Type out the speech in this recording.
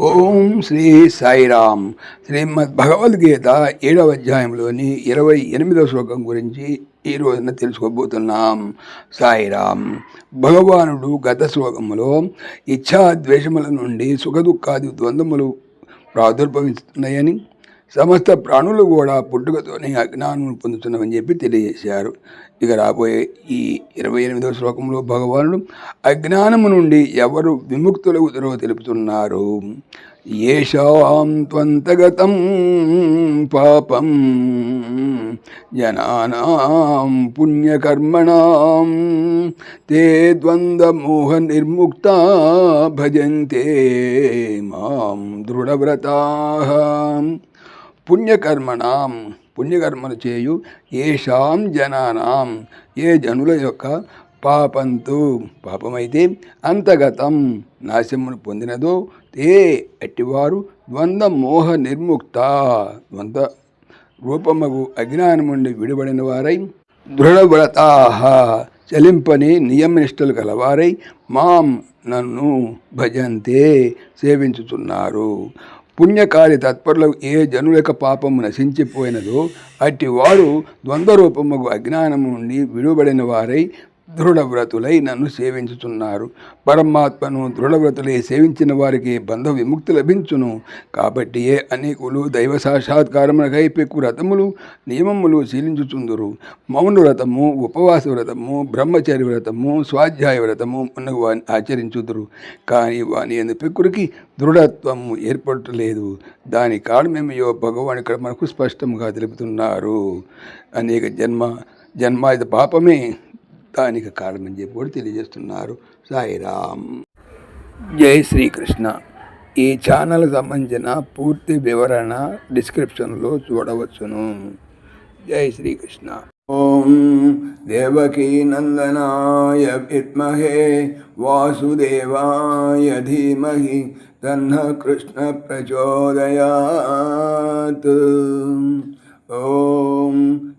ఓం శ్రీ సాయిరామ్. శ్రీమద్ భగవద్గీత ఏడవ అధ్యాయంలోని ఇరవై ఎనిమిదవ శ్లోకం గురించి ఈ రోజున తెలుసుకోబోతున్నాం. సాయిరామ్. భగవానుడు గత శ్లోకములో ఇచ్ఛా ద్వేషముల నుండి సుఖదుఖాది ద్వంద్వములు ప్రాదుర్భవిస్తున్నాయని సమస్త ప్రాణులు కూడా పుట్టుకతోనే అజ్ఞానం పొందుతున్నామని చెప్పి తెలియజేశారు. ఇక రాబోయే ఈ ఇరవై ఎనిమిదవ శ్లోకంలో భగవానుడు అజ్ఞానము నుండి ఎవరు విముక్తులవుతారో తెలుపుతున్నారు? ఏషాం త్వంతగతం పాపం జనానాం పుణ్యకర్మణాం తే ద్వంద్వమోహ నిర్ముక్త భజంతే మాం దృఢవ్రతా. పుణ్యకర్మణం పుణ్యకర్మలు చేయు ఏషాం జనానాం ఏ జనుల యొక్క పాపంతు. పాపమైతే అంతగతం నాశమును పొందినదో తే అట్టివారు ద్వంద్వ మోహ నిర్ముక్త. ద్వంద్వ రూపముగు అజ్ఞానం నుండి విడిబడిన వారై దృఢవ్రతాహ చలింపని నియమనిష్టలు కలవారై మాం నన్ను భజంతే సేవించుతున్నారు పుణ్యకార్య తత్పరులకు ఏ జనులక పాపము నశించిపోయినదో అట్టి వారు ద్వంద్వరూపముకు అజ్ఞానము నుండి విడుబడిన వారై దృఢవ్రతులై నన్ను సేవించుతున్నారు పరమాత్మను దృఢవ్రతులై సేవించిన వారికి బంధ విముక్తి లభించును. కాబట్టి ఏ అనేకులు దైవ సాక్షాత్కారమునకై పెక్కు వ్రతములు నియమములు శీలించుచుందురు. మౌన వ్రతము ఉపవాస వ్రతము బ్రహ్మచర్య వ్రతము స్వాధ్యాయ వ్రతము మున్నగు వాని ఆచరించుదురు. కానీ వాని ఎందు పెక్కురికి దృఢత్వము ఏర్పడలేదు. దాని కారణమేమయో భగవాన్ ఇక్కడ మనకు స్పష్టంగా తెలుపుతున్నారు. అనేక జన్మ జన్మాయుధ పాపమే దానికి కారణం చెప్పి కూడా తెలియజేస్తున్నారు. సాయిరామ్. జై శ్రీకృష్ణ. ఈ ఛానల్ సంబంధించిన పూర్తి వివరణ డిస్క్రిప్షన్లో చూడవచ్చును. జై శ్రీకృష్ణ. ఓం దేవకీ నందనాయ విద్మహే వాసుదేవాయ ధీమహి తన్న కృష్ణ ప్రచోదయాత్. ఓం